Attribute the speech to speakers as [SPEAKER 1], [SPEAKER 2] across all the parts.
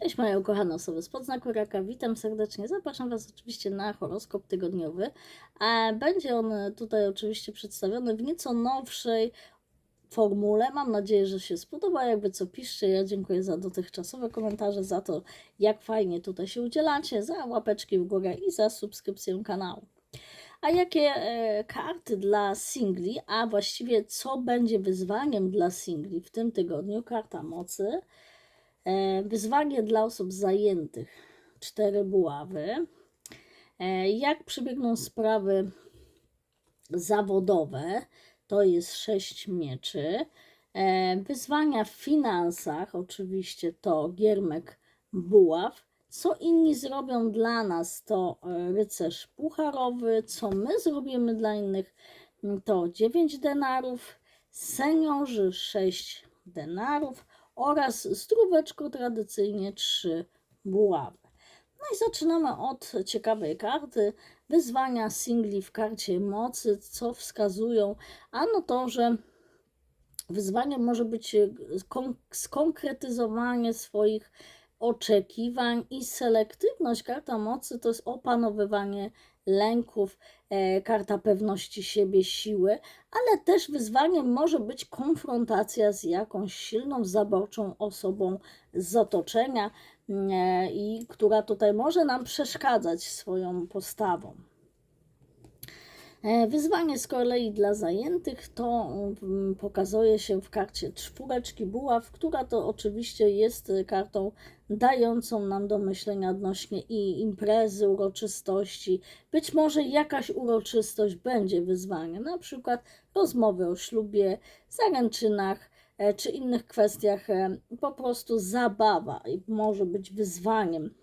[SPEAKER 1] Cześć moje ukochane osoby z podznaku raka, witam serdecznie. Zapraszam Was oczywiście na horoskop tygodniowy. A będzie on tutaj oczywiście przedstawiony w nieco nowszej formule. Mam nadzieję, że się spodoba. Jakby co piszcie, ja dziękuję za dotychczasowe komentarze, za to jak fajnie tutaj się udzielacie, za łapeczki w górę i za subskrypcję kanału. A jakie e, karty dla singli, a właściwie co będzie wyzwaniem dla singli w tym tygodniu? Karta mocy. E, Wyzwanie dla osób zajętych. Cztery buławy. E, Jak przebiegną sprawy zawodowe? To jest sześć mieczy. E, Wyzwania w finansach, oczywiście to giermek buław. Co inni zrobią dla nas, to rycerz pucharowy. Co my zrobimy dla innych, to 9 denarów. Seniorzy 6 denarów oraz zdróweczko tradycyjnie trzy buławy. No i zaczynamy od ciekawej karty. Wyzwania singli w karcie mocy, co wskazują, ano to, że wyzwaniem może być e, kon- skonkretyzowanie swoich oczekiwań i selektywność. Karta mocy to jest opanowywanie lęków, e, karta pewności siebie, siły, ale też wyzwaniem może być konfrontacja z jakąś silną, zaborczą osobą z otoczenia, e, i która tutaj może nam przeszkadzać swoją postawą. E, Wyzwanie z kolei dla zajętych to mm, pokazuje się w karcie czwóreczki buław, która to oczywiście jest e, kartą dającą nam do myślenia odnośnie i imprezy, uroczystości. Być może jakaś uroczystość będzie wyzwaniem, na przykład rozmowy o ślubie, zaręczynach e, czy innych kwestiach. e, Po prostu zabawa może być wyzwaniem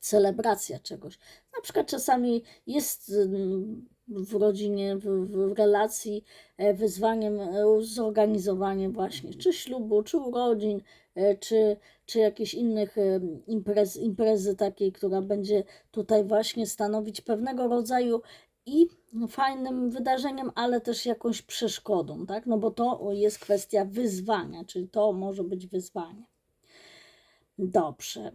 [SPEAKER 1] celebracja czegoś. Na przykład czasami jest mm, w rodzinie, w, w relacji e, wyzwaniem e, zorganizowanie właśnie czy ślubu, czy urodzin, e, czy, czy jakichś innych imprez, imprezy takiej, która będzie tutaj właśnie stanowić pewnego rodzaju i fajnym wydarzeniem, ale też jakąś przeszkodą, tak? No bo to jest kwestia wyzwania, czyli to może być wyzwanie. Dobrze.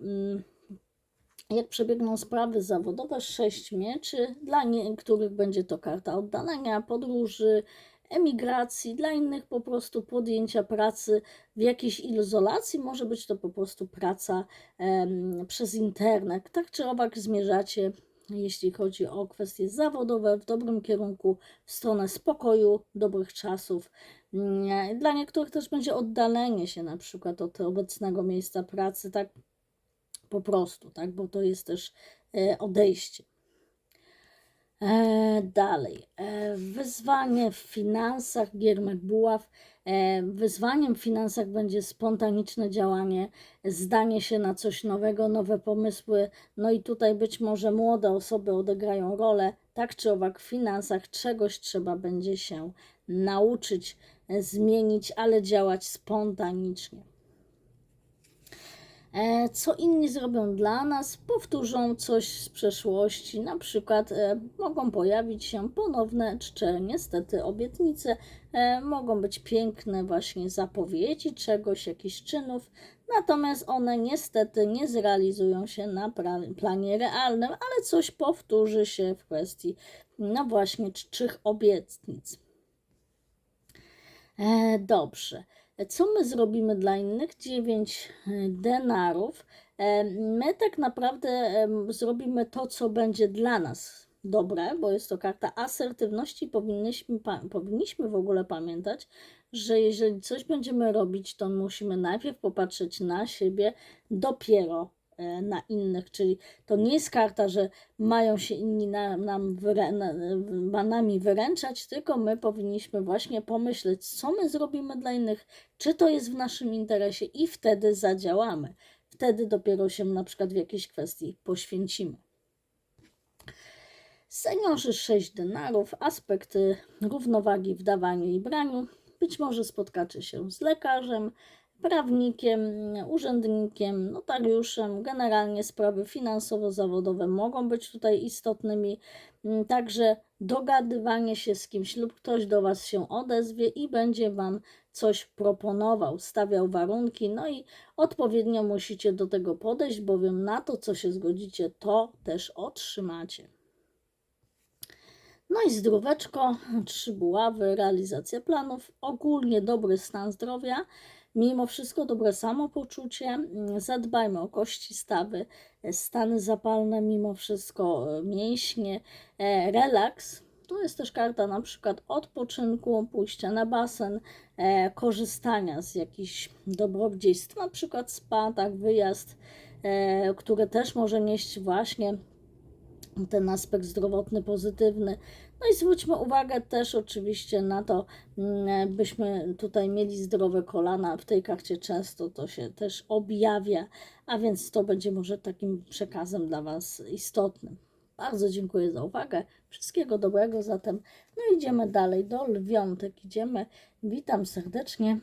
[SPEAKER 1] Jak przebiegną sprawy zawodowe, sześć mieczy. Dla niektórych będzie to karta oddalenia, podróży, emigracji, dla innych po prostu podjęcia pracy w jakiejś izolacji. Może być to po prostu praca em, przez internet. Tak czy owak zmierzacie, jeśli chodzi o kwestie zawodowe, w dobrym kierunku, w stronę spokoju, dobrych czasów. Mm, Dla niektórych też będzie oddalenie się na przykład od obecnego miejsca pracy, tak po prostu, tak, bo to jest też e, odejście. E, dalej, e, wyzwanie w finansach, Giermek Buław. Wyzwaniem w finansach będzie spontaniczne działanie, zdanie się na coś nowego, nowe pomysły. No i tutaj być może młode osoby odegrają rolę. Tak czy owak, w finansach czegoś trzeba będzie się nauczyć, zmienić, ale działać spontanicznie. E, Co inni zrobią dla nas, powtórzą coś z przeszłości, na przykład e, mogą pojawić się ponowne czcze, niestety obietnice, e, mogą być piękne właśnie zapowiedzi czegoś, jakichś czynów, natomiast one niestety nie zrealizują się na planie realnym, ale coś powtórzy się w kwestii, no właśnie, czczych obietnic. Dobrze. Co my zrobimy dla innych? 9 denarów. E, My tak naprawdę zrobimy to, co będzie dla nas dobre, bo jest to karta asertywności. Powinniśmy, powinniśmy w ogóle pamiętać, że jeżeli coś będziemy robić, to musimy najpierw popatrzeć na siebie, dopiero e, na innych. Czyli to nie jest karta, że mają się inni na, nam wyrę, na, ma nami wyręczać, tylko my powinniśmy właśnie pomyśleć, co my zrobimy dla innych, czy to jest w naszym interesie i wtedy zadziałamy. Wtedy dopiero się na przykład w jakiejś kwestii poświęcimy. Seniorzy 6 denarów, aspekty równowagi w dawaniu i braniu. Być może spotkacie się z lekarzem, prawnikiem, urzędnikiem, notariuszem. Generalnie sprawy finansowo-zawodowe mogą być tutaj istotnymi. Mm, Także dogadywanie się z kimś lub ktoś do Was się odezwie i będzie Wam coś proponował, stawiał warunki, no i odpowiednio musicie do tego podejść, bowiem na to, co się zgodzicie, to też otrzymacie. No i zdróweczko, trzy buławy, realizacja planów, ogólnie dobry stan zdrowia, mimo wszystko dobre samopoczucie, mm, zadbajmy o kości, stawy, e, stany zapalne, mimo wszystko e, mięśnie, e, relaks. Tu jest też karta na przykład odpoczynku, pójścia na basen, korzystania z jakichś dobrodziejstw, na przykład spa, tak, wyjazd, które też może nieść właśnie ten aspekt zdrowotny pozytywny. No i zwróćmy uwagę też oczywiście na to, mm, byśmy tutaj mieli zdrowe kolana. W tej karcie często to się też objawia, a więc to będzie może takim przekazem dla Was istotnym. Bardzo dziękuję za uwagę. Wszystkiego dobrego zatem. No idziemy dalej do lwiątek. Idziemy. Witam serdecznie.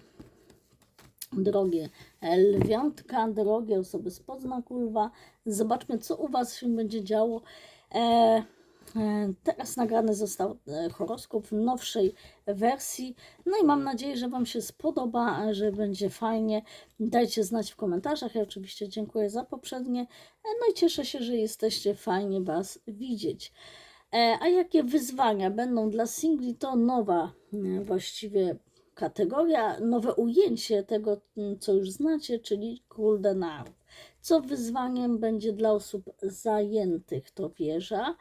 [SPEAKER 1] Drogie lwiątka, drogie osoby z podznaku lwa. Zobaczmy, co u Was się będzie działo. E, e, Teraz nagrany został e, horoskop w nowszej wersji. No i mam nadzieję, że Wam się spodoba, że będzie fajnie. Dajcie znać w komentarzach. Ja oczywiście dziękuję za poprzednie. No i cieszę się, że jesteście fajnie Was widzieć. A jakie wyzwania będą dla singli, to nowa właściwie kategoria, nowe ujęcie tego, co już znacie, czyli król denarów. Co wyzwaniem będzie dla osób zajętych, to wieża.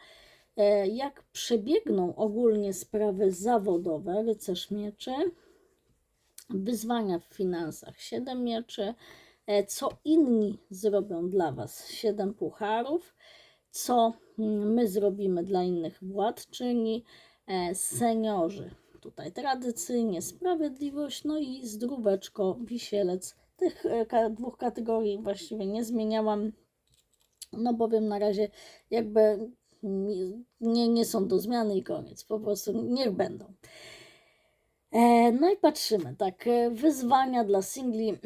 [SPEAKER 1] E, Jak przebiegną ogólnie sprawy zawodowe, rycerz mieczy, wyzwania w finansach, 7 mieczy, E, co inni zrobią dla Was, 7 pucharów, co mm, my zrobimy dla innych władczyni, e, seniorzy, tutaj tradycyjnie sprawiedliwość, no i zdróweczko, wisielec. Tych e, dwóch kategorii właściwie nie zmieniałam, no bowiem na razie jakby nie, nie są do zmiany i koniec, po prostu niech będą. E, No i patrzymy, tak, e, wyzwania dla singli,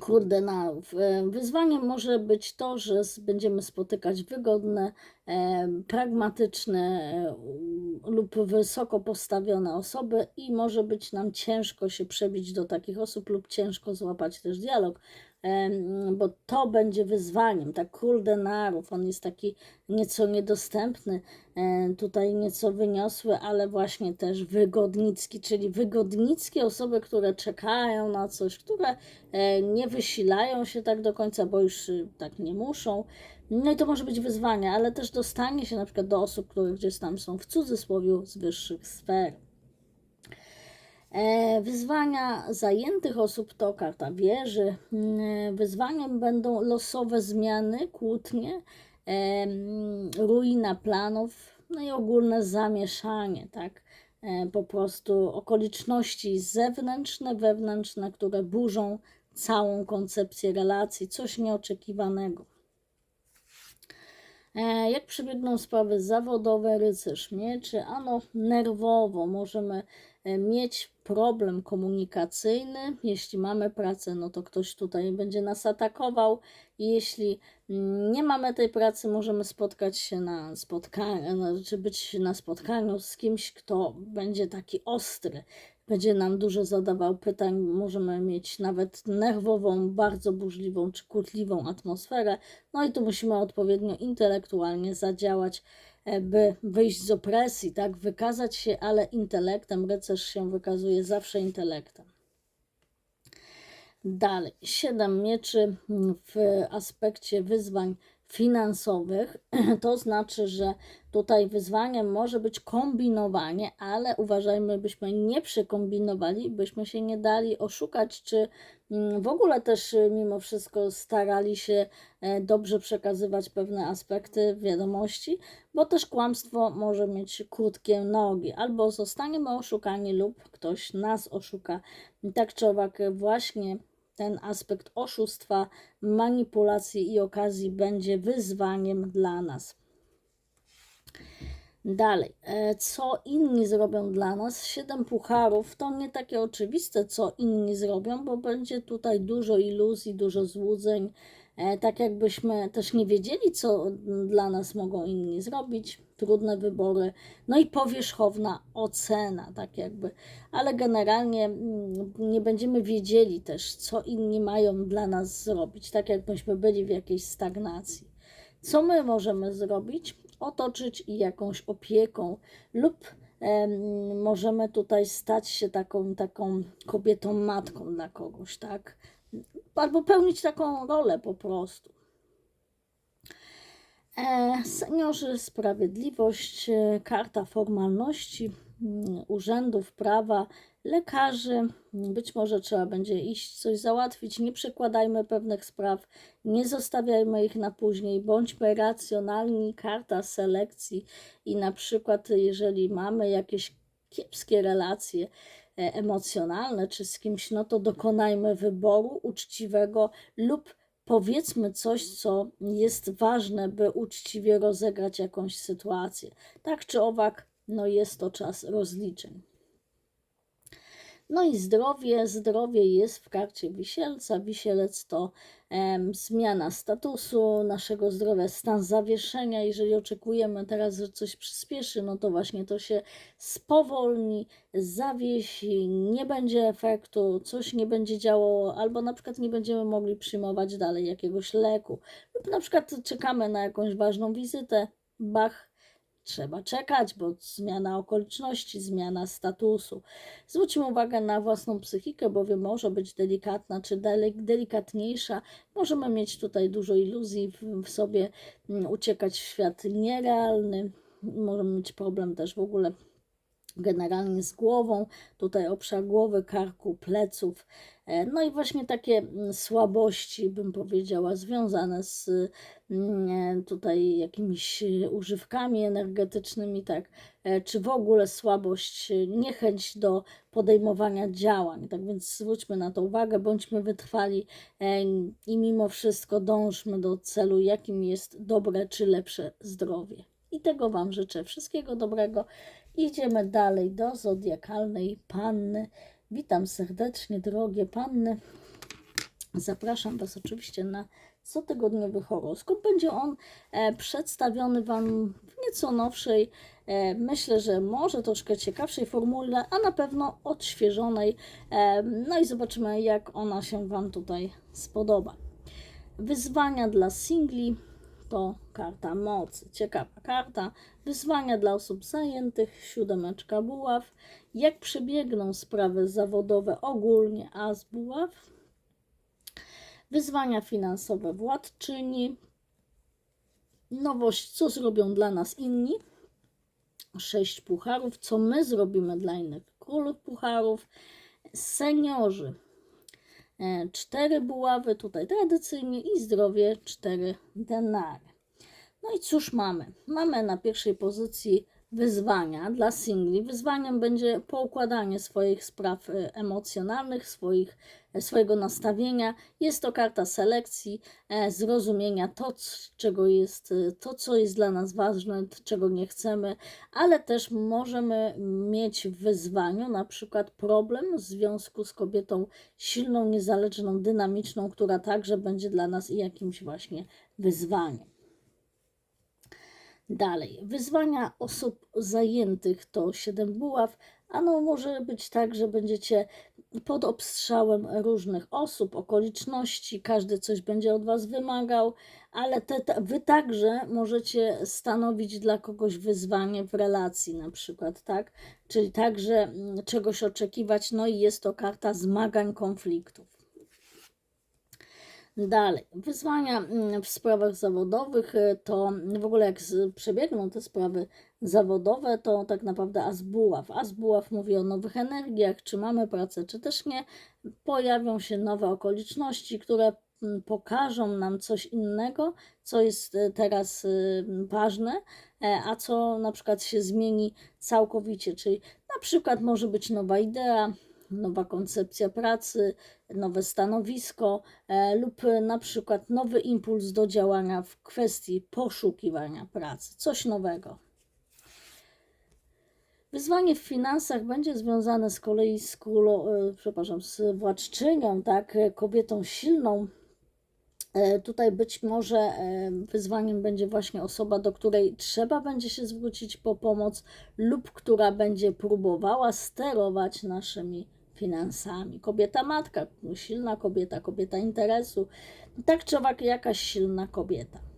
[SPEAKER 1] kurde, na, w- wyzwaniem może być to, że będziemy spotykać wygodne, e, pragmatyczne e, lub wysoko postawione osoby i może być nam ciężko się przebić do takich osób lub ciężko złapać też dialog, bo to będzie wyzwaniem. Tak, król denarów, on jest taki nieco niedostępny, e, tutaj nieco wyniosły, ale właśnie też wygodnicki, czyli wygodnickie osoby, które czekają na coś, które e, nie wysilają się tak do końca, bo już y, tak nie muszą. No i to może być wyzwanie, ale też dostanie się na przykład do osób, które gdzieś tam są w cudzysłowie z wyższych sfer. E, Wyzwania zajętych osób to karta wieży. Mm, Wyzwaniem będą losowe zmiany, kłótnie, em, ruina planów, no i ogólne zamieszanie, tak? E, Po prostu okoliczności zewnętrzne, wewnętrzne, które burzą całą koncepcję relacji, coś nieoczekiwanego. E, Jak przebiegną sprawy zawodowe, rycerz mieczy, ano nerwowo możemy e, mieć problem komunikacyjny. Jeśli mamy pracę, no to ktoś tutaj będzie nas atakował. Jeśli mm, nie mamy tej pracy, możemy spotkać się na spotkaniu, znaczy być na spotkaniu z kimś, kto będzie taki ostry, będzie nam dużo zadawał pytań, możemy mieć nawet nerwową, bardzo burzliwą czy kłótliwą atmosferę. No i tu musimy odpowiednio intelektualnie zadziałać, by wyjść z opresji, tak, wykazać się, ale intelektem. Rycerz się wykazuje zawsze intelektem. Dalej, siedem mieczy w aspekcie wyzwań finansowych, to znaczy, że tutaj wyzwaniem może być kombinowanie, ale uważajmy, byśmy nie przekombinowali, byśmy się nie dali oszukać, czy mm, w ogóle też y, mimo wszystko starali się e, dobrze przekazywać pewne aspekty wiadomości, bo też kłamstwo może mieć krótkie nogi, albo zostaniemy oszukani lub ktoś nas oszuka. Tak czy owak, właśnie ten aspekt oszustwa, manipulacji i okazji będzie wyzwaniem dla nas. Dalej, e, co inni zrobią dla nas? Siedem pucharów. To nie takie oczywiste, co inni zrobią, bo będzie tutaj dużo iluzji, dużo złudzeń, e, tak jakbyśmy też nie wiedzieli, co dla nas mogą inni zrobić, trudne wybory, no i powierzchowna ocena, tak jakby, ale generalnie mm, nie będziemy wiedzieli też, co inni mają dla nas zrobić, tak jakbyśmy byli w jakiejś stagnacji. Co my możemy zrobić? Otoczyć jakąś opieką lub em, możemy tutaj stać się taką, taką kobietą matką dla kogoś, tak? Albo pełnić taką rolę po prostu. E, seniorzy, sprawiedliwość, karta formalności, mm, urzędów, prawa, lekarzy. Być może trzeba będzie iść coś załatwić. Nie przekładajmy pewnych spraw, nie zostawiajmy ich na później. Bądźmy racjonalni. Karta selekcji i na przykład, jeżeli mamy jakieś kiepskie relacje, e, emocjonalne czy z kimś, no to dokonajmy wyboru uczciwego lub powiedzmy coś, co jest ważne, by uczciwie rozegrać jakąś sytuację. Tak czy owak, no jest to czas rozliczeń. No i zdrowie. Zdrowie jest w karcie wisielca. Wisielec to em, zmiana statusu naszego zdrowia, stan zawieszenia. Jeżeli oczekujemy teraz, że coś przyspieszy, no to właśnie to się spowolni, zawiesi, nie będzie efektu, coś nie będzie działało, albo na przykład nie będziemy mogli przyjmować dalej jakiegoś leku, lub na przykład czekamy na jakąś ważną wizytę, bach, trzeba czekać, bo zmiana okoliczności, zmiana statusu. Zwróćmy uwagę na własną psychikę, bowiem może być delikatna czy delikatniejsza. Możemy mieć tutaj dużo iluzji w, w sobie, mm, uciekać w świat nierealny. Możemy mieć problem też w ogóle generalnie z głową, tutaj obszar głowy, karku, pleców. E, No i właśnie takie mm, słabości, bym powiedziała, związane z mm, e, tutaj jakimiś e, używkami energetycznymi, tak, czy w ogóle słabość, niechęć do podejmowania działań. Tak więc zwróćmy na to uwagę, bądźmy wytrwali i mimo wszystko dążmy do celu, jakim jest dobre czy lepsze zdrowie. I tego Wam życzę. Wszystkiego dobrego. Idziemy dalej do zodiakalnej panny. Witam serdecznie, drogie panny. Zapraszam Was oczywiście na cotygodniowy horoskop. Będzie on e, przedstawiony Wam w nieco nowszej, e, myślę, że może troszkę ciekawszej formule, a na pewno odświeżonej. E, no i zobaczymy, jak ona się Wam tutaj spodoba. Wyzwania dla singli to karta mocy. Ciekawa karta. Wyzwania dla osób zajętych, siódemeczka buław. Jak przebiegną sprawy zawodowe ogólnie, a z buław. Wyzwania finansowe władczyni. Nowość, co zrobią dla nas inni. Sześć pucharów, co my zrobimy dla innych. Królów pucharów. Seniorzy. E, Cztery buławy, tutaj tradycyjnie i zdrowie cztery denary. No i cóż mamy? Mamy na pierwszej pozycji wyzwania dla singli. Wyzwaniem będzie poukładanie swoich spraw e, emocjonalnych, swoich, e, swojego nastawienia. Jest to karta selekcji, e, zrozumienia to, czego jest, to, co jest dla nas ważne, czego nie chcemy, ale też możemy mieć w wyzwaniu na przykład problem w związku z kobietą silną, niezależną, dynamiczną, która także będzie dla nas jakimś właśnie wyzwaniem. Dalej, wyzwania osób zajętych to 7 buław, a no może być tak, że będziecie pod obstrzałem różnych osób, okoliczności, każdy coś będzie od Was wymagał, ale te, te, Wy także możecie stanowić dla kogoś wyzwanie w relacji na przykład, tak? Czyli także mm, czegoś oczekiwać, no i jest to karta zmagań, konfliktów. Dalej, wyzwania mm, w sprawach zawodowych y, to w ogóle jak przebiegną te sprawy zawodowe, to tak naprawdę Azbuław. Azbuław mówi o nowych energiach, czy mamy pracę, czy też nie. Pojawią się nowe okoliczności, które mm, pokażą nam coś innego, co jest y, teraz y, ważne, e, a co na przykład się zmieni całkowicie, czyli na przykład może być nowa idea, nowa koncepcja pracy, nowe stanowisko e, lub na przykład nowy impuls do działania w kwestii poszukiwania pracy, coś nowego. Wyzwanie w finansach będzie związane z kolei z królą, e, przepraszam, z władczynią, tak, e, kobietą silną. Tutaj być może wyzwaniem będzie właśnie osoba, do której trzeba będzie się zwrócić po pomoc lub która będzie próbowała sterować naszymi finansami. Kobieta matka, silna kobieta, kobieta interesu, tak czy owak jakaś silna kobieta.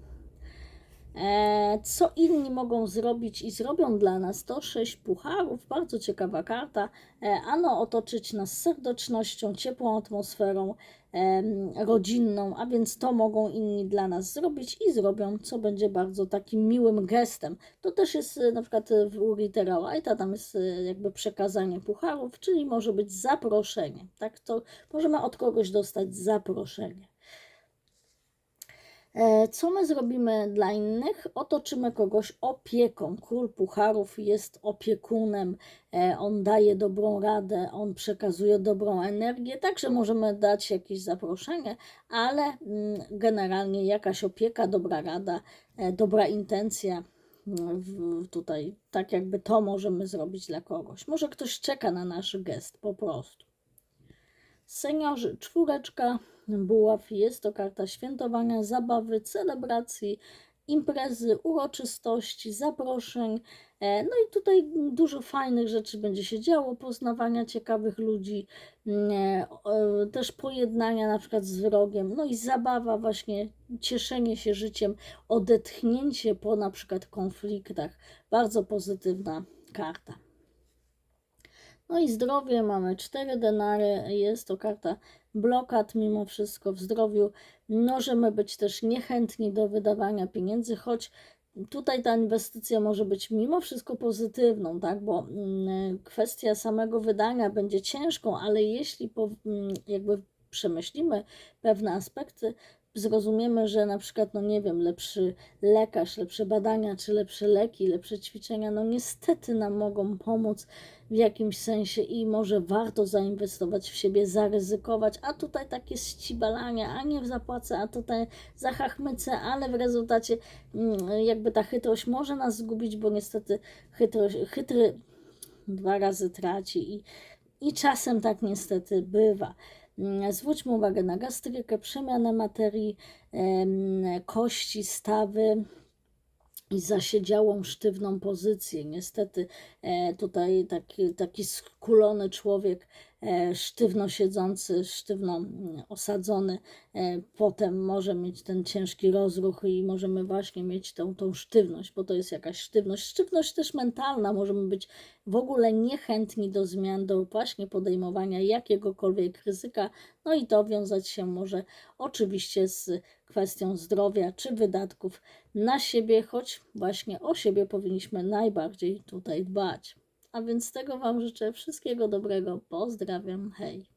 [SPEAKER 1] E, Co inni mogą zrobić i zrobią dla nas? To sześć pucharów, bardzo ciekawa karta. E, Ano otoczyć nas serdecznością, ciepłą atmosferą rodzinną, a więc to mogą inni dla nas zrobić i zrobią, co będzie bardzo takim miłym gestem. To też jest e, na przykład w u Rittera White'a, tam jest jakby przekazanie pucharów, czyli może być zaproszenie. Tak, to możemy od kogoś dostać zaproszenie. E, Co my zrobimy dla innych? Otoczymy kogoś opieką. Król Pucharów jest opiekunem, e, on daje dobrą radę, on przekazuje dobrą energię, także możemy dać jakieś zaproszenie, ale mm, generalnie jakaś opieka, dobra rada, e, dobra intencja. mm, Tutaj tak jakby to możemy zrobić dla kogoś. Może ktoś czeka na nasz gest po prostu. Seniorzy, czwóreczka, buław jest to karta świętowania, zabawy, celebracji, imprezy, uroczystości, zaproszeń. E, No i tutaj dużo fajnych rzeczy będzie się działo, poznawania ciekawych ludzi, mm, e, e, też pojednania na przykład z wrogiem, no i zabawa właśnie, cieszenie się życiem, odetchnięcie po na przykład konfliktach. Bardzo pozytywna karta. No i zdrowie, mamy cztery denary, jest to karta blokad mimo wszystko w zdrowiu. Możemy być też niechętni do wydawania pieniędzy, choć tutaj ta inwestycja może być mimo wszystko pozytywną, tak? Bo mm, kwestia samego wydania będzie ciężką, ale jeśli po, mm, jakby przemyślimy pewne aspekty, zrozumiemy, że na przykład, no nie wiem, lepszy lekarz, lepsze badania, czy lepsze leki, lepsze ćwiczenia, no niestety nam mogą pomóc w jakimś sensie i może warto zainwestować w siebie, zaryzykować, a tutaj takie ścibalania, a nie zapłacę, a tutaj zachachmycę, ale w rezultacie mm, jakby ta chytrość może nas zgubić, bo niestety chytrość, chytry dwa razy traci i, i czasem tak niestety bywa. Mm, Zwróćmy uwagę na gastrykę, przemianę materii, kości, stawy i zasiedziałą, sztywną pozycję. Niestety e, tutaj taki, taki skulony człowiek, sztywno siedzący, sztywno mm, osadzony, e, potem może mieć ten ciężki rozruch i możemy właśnie mieć tą, tą sztywność, bo to jest jakaś sztywność. Sztywność też mentalna, możemy być w ogóle niechętni do zmian, do właśnie podejmowania jakiegokolwiek ryzyka, no i to wiązać się może oczywiście z kwestią zdrowia czy wydatków na siebie, choć właśnie o siebie powinniśmy najbardziej tutaj dbać. A więc tego Wam życzę wszystkiego dobrego. Pozdrawiam, hej.